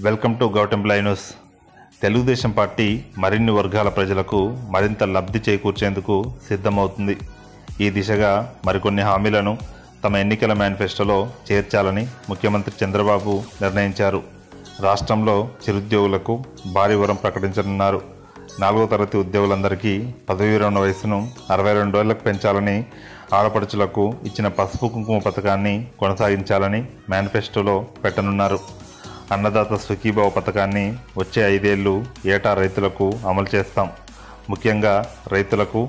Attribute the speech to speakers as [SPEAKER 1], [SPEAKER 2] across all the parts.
[SPEAKER 1] Welcome to Gautam news. Telugu Desam party మరిన్ని వర్గాల ప్రజలకు మరింత లబ్ధి చేకూర్చేందుకు సిద్ధమవుతుంది. ఈ దిశగా మరికొన్ని హామీలను తమ ఎన్నికల మేనిఫెస్టోలో చేర్చాలని ముఖ్యమంత్రి చంద్రబాబు నిర్ణయించారు. రాష్ట్రంలో చిరుద్యోగులకు భారీ వరం ప్రకటించనున్నారు. నాలుగో తరగతి ఉద్యోగులందరికీ పదవీ విరమణ వయసును అరవై రెండు ఏళ్ళకు పెంచాలని ఆడపడుచులకు ఇచ్చిన పసుపు కుంకుమ పథకాన్ని కొనసాగించాలని మేనిఫెస్టోలో పెట్టనున్నారు. అన్నదాత సుఖీభావ పథకాన్ని వచ్చే ఐదేళ్ళు ఏటా రైతులకు అమలు చేస్తాం. ముఖ్యంగా రైతులకు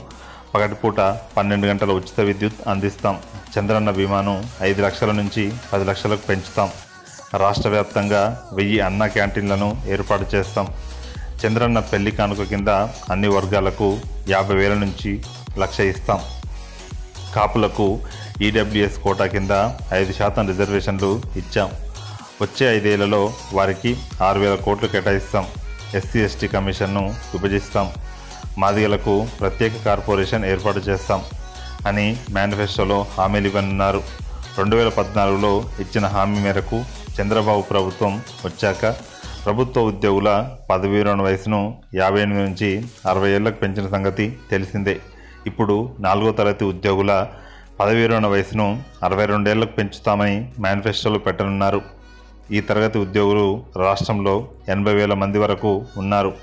[SPEAKER 1] పగటిపూట పన్నెండు గంటల ఉచిత విద్యుత్ అందిస్తాం. చంద్రన్న బీమాను ఐదు లక్షల నుంచి పది లక్షలకు పెంచుతాం. రాష్ట్ర వ్యాప్తంగా వెయ్యి అన్న క్యాంటీన్లను ఏర్పాటు చేస్తాం. చంద్రన్న పెళ్ళి కానుక కింద అన్ని వర్గాలకు యాభై వేల నుంచి లక్ష ఇస్తాం. కాపులకు ఈడబ్ల్యూఎస్ కోటా కింద ఐదు శాతం రిజర్వేషన్లు ఇచ్చాం. వచ్చే ఐదేళ్ళలో వారికి ఆరు వేల కోట్లు కేటాయిస్తాం. ఎస్సీ ఎస్టీ కమిషన్ను విభజిస్తాం. మాదిగలకు ప్రత్యేక కార్పొరేషన్ ఏర్పాటు చేస్తాం అని మేనిఫెస్టోలో హామీలు ఇవ్వనున్నారు. రెండు వేల పద్నాలుగులో ఇచ్చిన హామీ మేరకు చంద్రబాబు ప్రభుత్వం వచ్చాక ప్రభుత్వ ఉద్యోగుల పదవీ విరమణ వయసును యాభై ఎనిమిది నుంచి అరవై ఏళ్ళకు పెంచిన సంగతి తెలిసిందే. ఇప్పుడు నాలుగో తరగతి ఉద్యోగుల పదవీ విరమణ వయసును అరవై రెండేళ్ళకు పెంచుతామని మేనిఫెస్టోలో పెట్టనున్నారు. ఈ తరగతి ఉద్యోగులు రాష్ట్రంలో ఎనభై వేల మంది వరకు ఉన్నారు.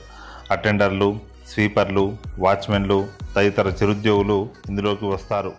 [SPEAKER 1] అటెండర్లు స్వీపర్లు వాచ్మెన్లు తదితర చిరుద్యోగులు ఇందులోకి వస్తారు.